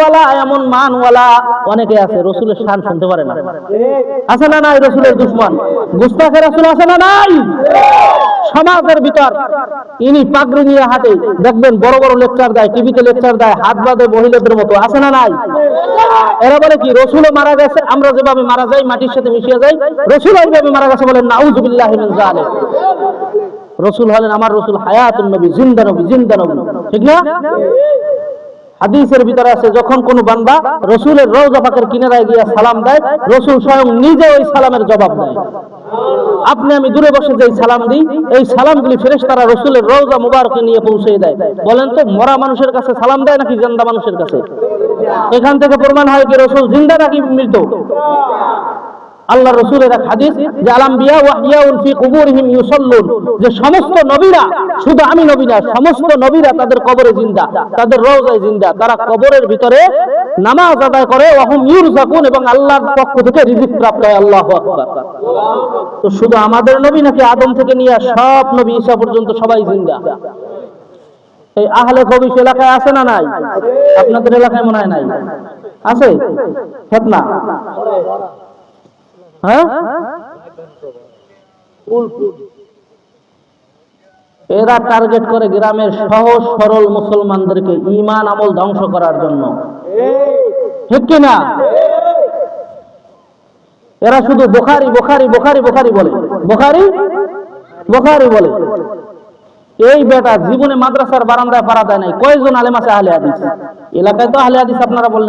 শানওয়ালা এমন মানওয়ালা অনেকে আছে, রসুলের শান শুনতে পারে না। আছে না নাই রসুলের দুশ্মন? গুস্তাখে রসুল আছে না নাই? সমাজের ভিতর ইনি পাগড়ি নিয়ে হাঁটে, দেখবেন বড় বড় লেকচার দেয় টিভিতে লেকচার দেয়, হাত বাঁধে মহিলাদের মতো, আছে না নাই? এরা বলে কি, রসুলও মারা গেছে, আমরা যেভাবে মারা যাই, মাটির সাথে মিশিয়ে যাই, রসুল ওইভাবে মারা গেছে বলেন, নাউজুবিল্লাহ রসুল হলেন আমার রসুল হায়াতুন নবী, জিন্দা নবী জিন্দা নবী। ঠিক না? হাদিসের ভিতরে আছে, যখন কোন বান্দা রসুলের রওজা পাকের কিনারায় গিয়ে সালাম দেয়, রসুল স্বয়ং নিজে ওই সালামের জবাব দেয়। আপনি আমি দূরে বসে যেই সালাম দিই, এই সালামগুলি ফেরেশ তারা রসুলের রওজা মুবারকে নিয়ে পৌঁছে দেয়। বলেন তো, মরা মানুষের কাছে সালাম দেয় নাকি জিন্দা মানুষের কাছে? এখান থেকে প্রমাণ হয় কি রসুল জিন্দা নাকি মৃত? আল্লাহ রসুলের এক হাদিস যে আলাম্বিয়া ওয়াহিয়াউন ফি কুবুরিহিম ইউসাল্লুন, যে সমস্ত নবীরা, শুধু আমি নবী না, সমস্ত নবীরা তাদের কবরে জিন্দা, তাদের রওজায় জিন্দা, তারা কবরের ভিতরে নামাজ আদায় করে, ওয়াহুম ইউরজাকুন এবং আল্লাহর পক্ষ থেকে রিজিক প্রাপ্ত হয়, আল্লাহু তো শুধু আমাদের নবী নাকি আদম থেকে নিয়ে সব নবী ঈসা পর্যন্ত সবাই জিন্দা? এই আহলে কবিশ এলাকায় আছে না নাই? আপনাদের এলাকায় মনে হয় নাই? আছে? ফেতনা হ্যাঁ? এরা টার্গেট করে গ্রামের সহজ, সরল মুসলমানদেরকে ইমান আমল ধ্বংস করার জন্য। ঠিক কিনা এরা শুধু বোখারি বোখারি বোখারি বোখারি বলে। বোখারি? বোখারি বলে। এই বেটা জীবনে মাদ্রাসার বারান্দায় পারা দেয় নাই। কয়জন আলেম আছে আহলে হাদিস? এলাকায় তো আহলে হাদিস আপনারা বললেন।